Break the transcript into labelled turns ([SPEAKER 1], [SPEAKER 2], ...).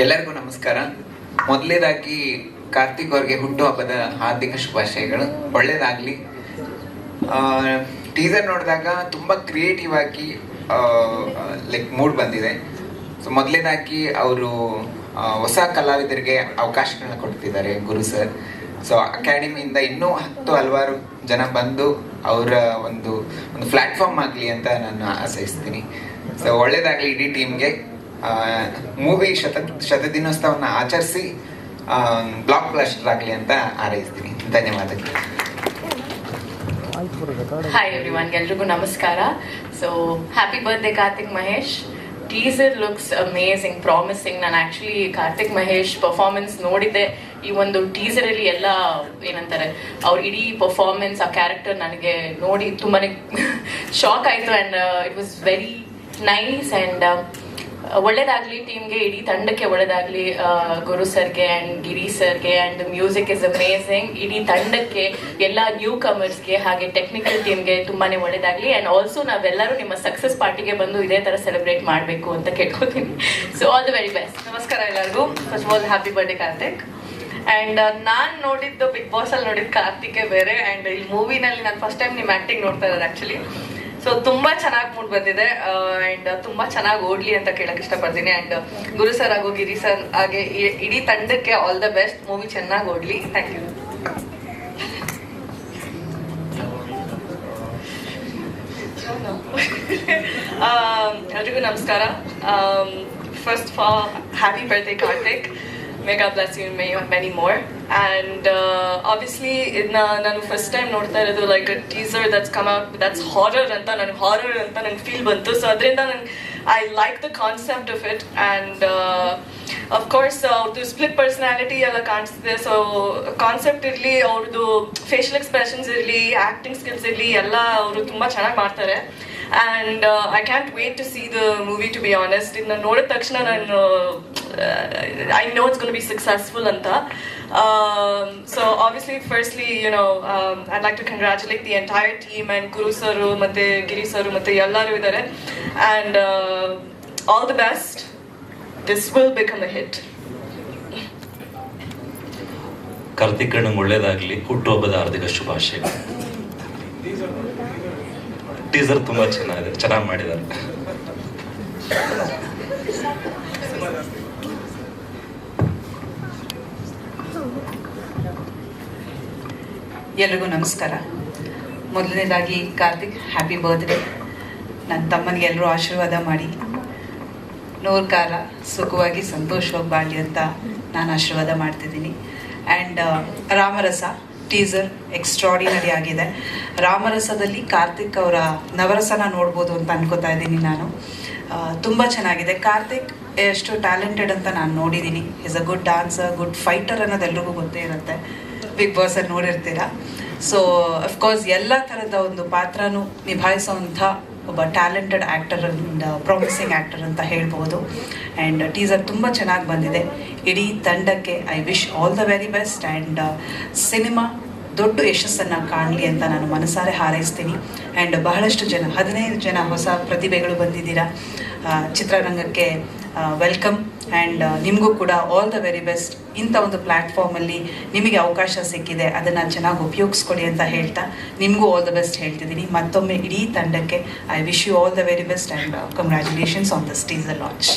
[SPEAKER 1] ಎಲ್ಲರಿಗೂ ನಮಸ್ಕಾರ. ಮೊದಲೇದಾಗಿ ಕಾರ್ತಿಕ್ ಅವ್ರಿಗೆ ಹುಟ್ಟುಹಬ್ಬದ ಹಾರ್ದಿಕ ಶುಭಾಶಯಗಳು. ಒಳ್ಳೇದಾಗ್ಲಿ. ಟೀಸರ್ ನೋಡಿದಾಗ ತುಂಬ ಕ್ರಿಯೇಟಿವ್ ಆಗಿ ಲೈಕ್ ಮೂಡ್ ಬಂದಿದೆ. ಸೊ ಮೊದಲೇದಾಗಿ ಅವರು ಹೊಸ ಕಲಾವಿದರಿಗೆ ಅವಕಾಶಗಳನ್ನ ಕೊಡ್ತಿದ್ದಾರೆ ಗುರು ಸರ್ ಸೊ ಅಕಾಡೆಮಿಯಿಂದ ಇನ್ನೂ ಹತ್ತು ಹಲವಾರು ಜನ ಬಂದು ಅವರ ಒಂದು ಒಂದು ಪ್ಲ್ಯಾಟ್ಫಾರ್ಮ್ ಆಗಲಿ ಅಂತ ನಾನು ಆಶಯಿಸ್ತೀನಿ ಸೊ ಒಳ್ಳೇದಾಗಲಿ ಇಡೀ ಟೀಮ್ಗೆ ಮೂವಿ ಶತ ಶತದಿನೋತ್ಸವನ ಆಚರಿಸಿ ಬ್ಲಾಕ್ ಬ್ಲಾಸ್ಟರ್ ಆಗಲಿ ಅಂತ ಹಾರೈಸ್ತೀನಿ. ಧನ್ಯವಾದಗಳು.
[SPEAKER 2] ಹಾಯ್ ಎವ್ರಿವನ್ ಎಲ್ರಿಗೂ ನಮಸ್ಕಾರ. So happy birthday Karthik Mahesh teaser looks amazing promising ನಾನು ಆಕ್ಚುಲಿ ಕಾರ್ತಿಕ್ ಮಹೇಶ್ ಪರ್ಫಾರ್ಮೆನ್ಸ್ ನೋಡಿದ್ದೆ. ಈ ಒಂದು ಟೀಸರ್ ಅಲ್ಲಿ ಎಲ್ಲ ಏನಂತಾರೆ, ಅವ್ರ ಇಡೀ ಪರ್ಫಾರ್ಮೆನ್ಸ್ ಆ ಕ್ಯಾರೆಕ್ಟರ್ ನನಗೆ ನೋಡಿ ತುಂಬಾನೇ ಶಾಕ್ ಆಯ್ತು. And it was very nice and ಒಳ್ಳೇದಾಗ್ಲಿ, ಟೀಮ್ಗೆ ಇಡೀ ತಂಡಕ್ಕೆ ಒಳ್ಳೇದಾಗ್ಲಿ ಗುರು ಸರ್ಗೆ ಅಂಡ್ ಗಿರಿ ಸರ್ಗೆ ಅಂಡ್ ಮ್ಯೂಸಿಕ್ ಇಸ್ ಅಮೇಸಿಂಗ್ ಇಡೀ ತಂಡಕ್ಕೆ, ಎಲ್ಲ ನ್ಯೂ ಕಮರ್ಸ್ಗೆ ಹಾಗೆ ಟೆಕ್ನಿಕಲ್ ಟೀಮ್ಗೆ ತುಂಬಾನೇ ಒಳ್ಳೇದಾಗ್ಲಿ. ಅಂಡ್ ಆಲ್ಸೋ ನಾವೆಲ್ಲರೂ ನಿಮ್ಮ ಸಕ್ಸಸ್ ಪಾರ್ಟಿಗೆ ಬಂದು ಇದೇ ತರ ಸೆಲೆಬ್ರೇಟ್ ಮಾಡಬೇಕು ಅಂತ ಕೇಳ್ಕೊತೀನಿ. So all the very best
[SPEAKER 3] ನಮಸ್ಕಾರ ಎಲ್ಲರಿಗೂ. First of all happy birthday Karthik and ನಾನು ನೋಡಿದ್ದು ಬಿಗ್ ಬಾಸ್ ಅಲ್ಲಿ ನೋಡಿದ ಕಾರ್ತಿಕೆ ಬೇರೆ. ಅಂಡ್ ಈ ಮೂವಿನಲ್ಲಿ ನಾನು ಫಸ್ಟ್ ಟೈಮ್ ನಿಮ್ಮ ಆಕ್ಟಿಂಗ್ ನೋಡ್ತಾ ಇರೋದು ಆಕ್ಚುಲಿ ಸೊ ತುಂಬಾ ಚೆನ್ನಾಗಿ ಮೂಡ್ ಬಂದಿದೆ ಅಂಡ್ ತುಂಬಾ ಚೆನ್ನಾಗಿ ಓಡ್ಲಿ ಅಂತ ಕೇಳಕ್ ಇಷ್ಟಪಡ್ತೀನಿ. ಅಂಡ್ ಗುರು ಸರ್ ಹಾಗೂ ಗಿರಿ ಸರ್ ಹಾಗೆ ಇಡೀ ತಂಡಕ್ಕೆ ಆಲ್ ದ ಬೆಸ್ಟ್ ಮೂವಿ ಚೆನ್ನಾಗಿ ಓಡ್ಲಿ. ಥ್ಯಾಂಕ್ ಯು ಎಲ್ರಿಗೂ ನಮಸ್ಕಾರ. First for happy birthday Karthik may god bless you may many more and obviously ಇದನ್ನ ನಾನು ಫಸ್ಟ್ ಟೈಮ್ ನೋಡ್ತಾ ಇರೋದು like teaser that's come out that's horror ಅಂತ ನನಗೆ ಹಾರರ್ ಅಂತ ನಂಗೆ ಫೀಲ್ ಬಂತು. ಸೊ ಅದರಿಂದ ನಂಗೆ I like the concept of it and of course ಅವ್ರದ್ದು ಸ್ಪ್ಲಿಟ್ ಪರ್ಸನಾಲಿಟಿ ಎಲ್ಲ ಕಾಣಿಸ್ತಿದೆ ಸೊ ಕಾನ್ಸೆಪ್ಟ್ ಇರಲಿ ಅವ್ರದ್ದು ಫೇಶಿಯಲ್ ಎಕ್ಸ್ಪ್ರೆಷನ್ಸ್ ಇರಲಿ ಆ್ಯಕ್ಟಿಂಗ್ ಸ್ಕಿಲ್ಸ್ ಇರಲಿ ಎಲ್ಲ ಅವರು ತುಂಬ ಚೆನ್ನಾಗಿ ಮಾಡ್ತಾರೆ. And I can't wait to see the movie to be honest ಇದನ್ನ ನೋಡಿದ ತಕ್ಷಣ ನಾನು I know it's gonna be successful ಅಂತ. So obviously firstly you know I like to congratulate the entire team and Guru sir ಮತ್ತು ಗಿರಿ sir ಮತ್ತು ಎಲ್ಲರೂ ಇದ್ದಾರೆ and all the best this will become a hit
[SPEAKER 4] Karthik ಅಣ್ಣಂಗೆ ಒಳ್ಳೇದಾಗಲಿ ಹುಟ್ಟುಹಬ್ಬದ ಹಾರ್ದಿಕ ಶುಭಾಶಯಗಳು teaser ತುಂಬಾ ಚೆನ್ನಾಗಿದೆ ಚೆನ್ನಾಗಿ ಮಾಡಿದ್ದಾರೆ.
[SPEAKER 5] ಎಲ್ರಿಗೂ ನಮಸ್ಕಾರ. ಮೊದಲನೇದಾಗಿ ಕಾರ್ತಿಕ್ ಹ್ಯಾಪಿ ಬರ್ತ್ಡೇ ನನ್ನ ತಮ್ಮನಿಗೆ ಎಲ್ಲರೂ ಆಶೀರ್ವಾದ ಮಾಡಿ. ನೂರು ಕಾಲ ಸುಖವಾಗಿ ಸಂತೋಷವಾಗಿ ಬಾಳಿ ಅಂತ ನಾನು ಆಶೀರ್ವಾದ ಮಾಡ್ತಿದ್ದೀನಿ. ಆ್ಯಂಡ್ ರಾಮರಸ ಟೀಸರ್ ಎಕ್ಸ್ಟ್ರಾಡಿನರಿ ಆಗಿದೆ. ರಾಮರಸದಲ್ಲಿ ಕಾರ್ತಿಕ್ ಅವರ ನವರಸನ ನೋಡ್ಬೋದು ಅಂತ ಅನ್ಕೋತಾ ಇದ್ದೀನಿ ನಾನು. ತುಂಬ ಚೆನ್ನಾಗಿದೆ. ಕಾರ್ತಿಕ್ ಎಷ್ಟು ಟ್ಯಾಲೆಂಟೆಡ್ ಅಂತ ನಾನು ನೋಡಿದ್ದೀನಿ. Is a good dancer good fighter ಅನ್ನೋದು ಎಲ್ರಿಗೂ ಗೊತ್ತೇ ಇರುತ್ತೆ. ಬಿಗ್ ಬಾಸಲ್ಲಿ ನೋಡಿರ್ತೀರ. ಸೊ ಅಫ್ಕೋರ್ಸ್ ಎಲ್ಲ ಥರದ ಒಂದು ಪಾತ್ರನೂ ನಿಭಾಯಿಸೋವಂಥ ಒಬ್ಬ talented actor and promising actor ಅಂತ ಹೇಳ್ಬೋದು. ಆ್ಯಂಡ್ ಟೀಸರ್ ತುಂಬ ಚೆನ್ನಾಗಿ ಬಂದಿದೆ. ಇಡೀ ತಂಡಕ್ಕೆ I wish all the very best and cinema ದೊಡ್ಡ ಯಶಸ್ಸನ್ನು ಕಾಣಲಿ ಅಂತ ನಾನು ಮನಸಾರೆ ಹಾರೈಸ್ತೀನಿ. ಆ್ಯಂಡ್ ಬಹಳಷ್ಟು ಜನ, ಹದಿನೈದು ಜನ ಹೊಸ ಪ್ರತಿಭೆಗಳು ಬಂದಿದ್ದೀರಾ. ಚಿತ್ರರಂಗಕ್ಕೆ ವೆಲ್ಕಮ್ ಆ್ಯಂಡ್ ನಿಮಗೂ ಕೂಡ ಆಲ್ ದ ವೆರಿ ಬೆಸ್ಟ್ ಇಂಥ ಒಂದು ಪ್ಲ್ಯಾಟ್ಫಾರ್ಮಲ್ಲಿ ನಿಮಗೆ ಅವಕಾಶ ಸಿಕ್ಕಿದೆ, ಅದನ್ನು ಚೆನ್ನಾಗಿ ಉಪಯೋಗಿಸ್ಕೊಡಿ ಅಂತ ಹೇಳ್ತಾ ನಿಮಗೂ ಆಲ್ ದ ಬೆಸ್ಟ್ ಹೇಳ್ತಿದ್ದೀನಿ. ಮತ್ತೊಮ್ಮೆ ಇಡೀ ತಂಡಕ್ಕೆ I wish you all the very best and congratulations on this a launch